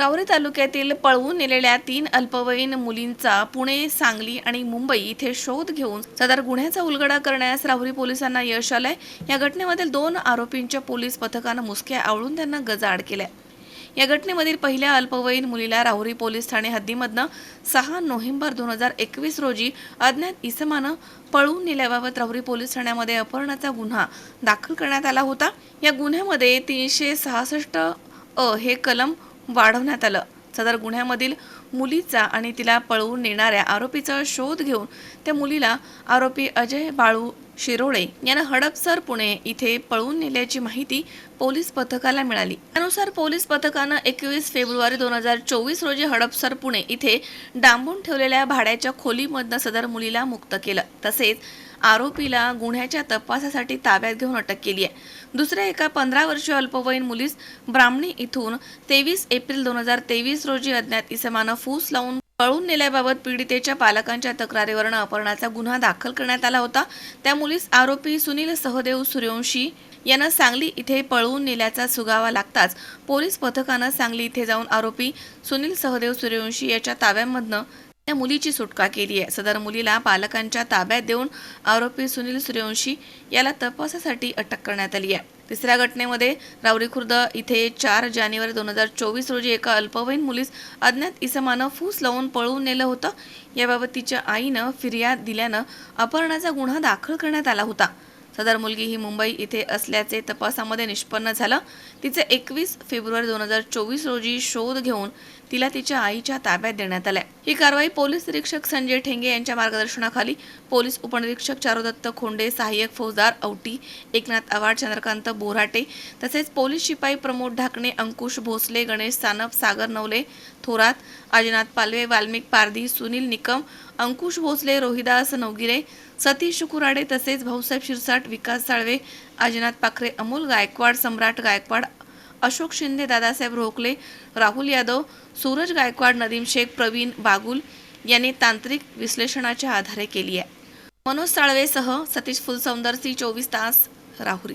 रावरी तालुक्यातील पळवून नेलेल्या तीन अल्पवयीन मुलींचा पुणे सांगली आणि मुंबई इथे शोध घेऊन सदर गुन्ह्याचा उलगडा करण्यास राहुरी पोलिसांना यश आलंय. या घटनेमधील दोन आरोपींच्या पोलीस पथकानं मुसक्या आवळून त्यांना गजाआड केल्या. या घटनेमधील पहिल्या अल्पवयीन मुलीला राहुरी पोलीस ठाणे हद्दीमधनं सहा नोव्हेंबर दोन हजार एकवीस रोजी अज्ञात इसमानं पळवून नेल्याबाबत राहुरी पोलीस ठाण्यामध्ये अपहरणाचा गुन्हा दाखल करण्यात आला होता. या गुन्ह्यामध्ये तीनशे सहासष्ट अ हे कलम वाढवण्यात आलं. सदर गुन्ह्यामधील मुलीचा आणि तिला पळवून नेणाऱ्या आरोपीचा शोध घेऊन त्या मुलीला आरोपी अजय बाळू शिरोळे यांना हडपसर पुणे इथे पळवून नेल्याची माहिती पोलीस पथकाला मिळाली. त्यानुसार पोलीस पथकानं एकवीस फेब्रुवारी दोन हजार चोवीस रोजी हडपसर पुणे इथे डांबून ठेवलेल्या भाड्याच्या खोलीमधनं सदर मुलीला मुक्त केलं. तसेच आरोपीला गुन्ह्याच्या तपासासाठी ताब्यात घेऊन अटक केली आहे. दुसऱ्या एका पंधरा वर्षीय अल्पवयीन मुलीस ब्राह्मणी इथून तेवीस एप्रिल दोन हजार तेवीस रोजी अज्ञात इसमानं फूस लावून पळून नेल्याबाबत पीडितेच्या पालकांच्या तक्रारीवरनं अपहरणाचा गुन्हा दाखल करण्यात आला होता. त्या मुलीस आरोपी सुनील सहदेव सूर्यवंशी यांना सांगली इथे पळवून नेल्याचा सुगावा लागताच पोलीस पथकानं सांगली इथे जाऊन आरोपी सुनील सहदेव सूर्यवंशी याच्या ताब्यामधनं त्या मुलीची सुटका केली आहे. सदर मुलीला पालकांच्या ताब्यात देऊन आरोपी सुनील सूर्यवंशी याला तपासासाठी अटक करण्यात आली आहे. तिसऱ्या घटनेमध्ये रावरी खुर्द इथे चार जानेवारी दोन हजार चोवीस रोजी एका अल्पवयीन मुलीस अज्ञात इसमानं फूस लावून पळवून नेलं होतं. याबाबत तिच्या आईनं फिर्याद दिल्यानं अपहरणाचा गुन्हा दाखल करण्यात आला होता. सदर मुलगी ही मुंबई इथे असल्याचे तपासामध्ये निष्पन्न झालं. तिचे एकवीस फेब्रुवारी दोन हजार चोवीस रोजी शोध घेऊन तिला तिच्या आईच्या ताब्यात देण्यात आल्या. ही कारवाई पोलीस निरीक्षक संजय ठेंगे यांच्या मार्गदर्शनाखाली पोलीस उपनिरीक्षक चारुदत्त खोंडे सहाय्यक फौजदार औटी एकनाथ आव्हाड चंद्रकांत बोराटे तसेच पोलीस शिपाई प्रमोद ढाकणे अंकुश भोसले गणेश सानप सागर नवले थोरात अजिनाथ पालवे वाल्मिक पारधी सुनील निकम अंकुश भोसले रोहिदास नवगिरे सतीश कुराडे तसेच भाऊसाहेब शिरसाट विकास साळवे अजिनाथ पाखरे अमोल गायकवाड सम्राट गायकवाड अशोक शिंदे दादासाहेब रोखले राहुल यादव सूरज गायकवाड नदीम शेख प्रवीण बागुल यांनी तांत्रिक विश्लेषणाच्या आधारे केली आहे. मनोज साळवेसह सतीश फुलसौंदर सी चोवीस तास राहुरी.